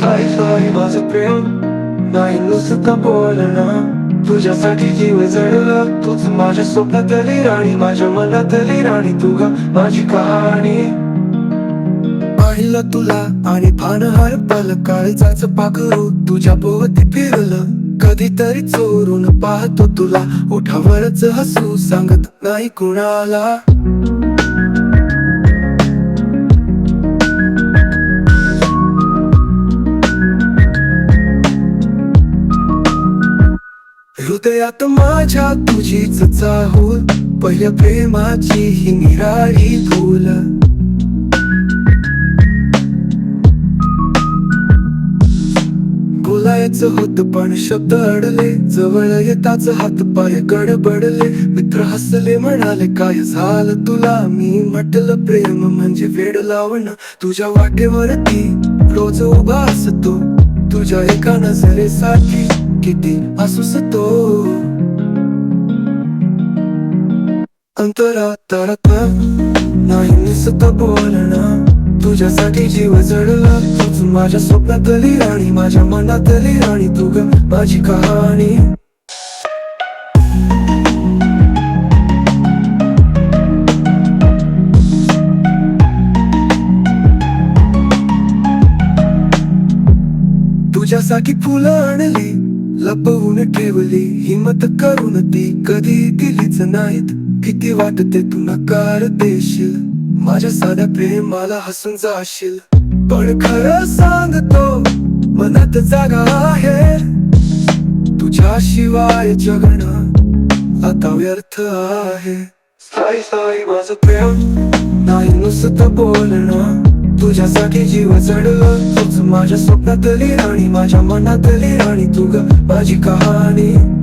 साई साई माझं प्रेम. नाही नुसतं बोलणं. तुझ्यासाठी जीव जडलं तूच माझ्या स्वप्नातली राणी माझ्या मनातली राणी. तू ग माझी कहाणी. पाहिलं तुला आणि भान हरपल काळजाच पाखरू तुझ्या भोवती फिरलं. कधीतरी चोरून पाहतो तुला. उठावरच हसू सांगत नाही कुणाला. हृदयात माझ्या तुझीच चाहूल. पहिल्या प्रेमाची ही निराळी भूल बोलायचं होत पण शब्द अडले. जवळ येताच हात पाय गडबडले. मित्र हसले म्हणाले काय झालं तुला? मी म्हटलं प्रेम म्हणजे वेड लावणं. तुझ्या वाटेवरती रोज उभा असतो. तुझ्या एका नजरेसाठी किती असतो अंतरात नाही निसत बोलणं. तुझ्यासाठी जीव जडला. तूच माझ्या स्वप्नातली राणी माझ्या मनातली राणी. तू ग माझी कहाणी. तुझ्यासाठी फुलं आणली. लपवून ठेवली हिंमत करून ती कधी दिलीच नाहीत. किती वाटते तू नकार देशील. माझ्या साध्या प्रेमाला हसून जाशील. पण खरं सांगतो मनात जागा आहे. तुझ्या शिवाय आता व्यर्थ आहे. साई साई माझं प्रेम नाही नुसतं बोलणं. तुझ्यासाठी जीव जडलं तूच माझ्या स्वप्नातली राणी माझ्या मनातली राणी तू ग माझी कहाणी.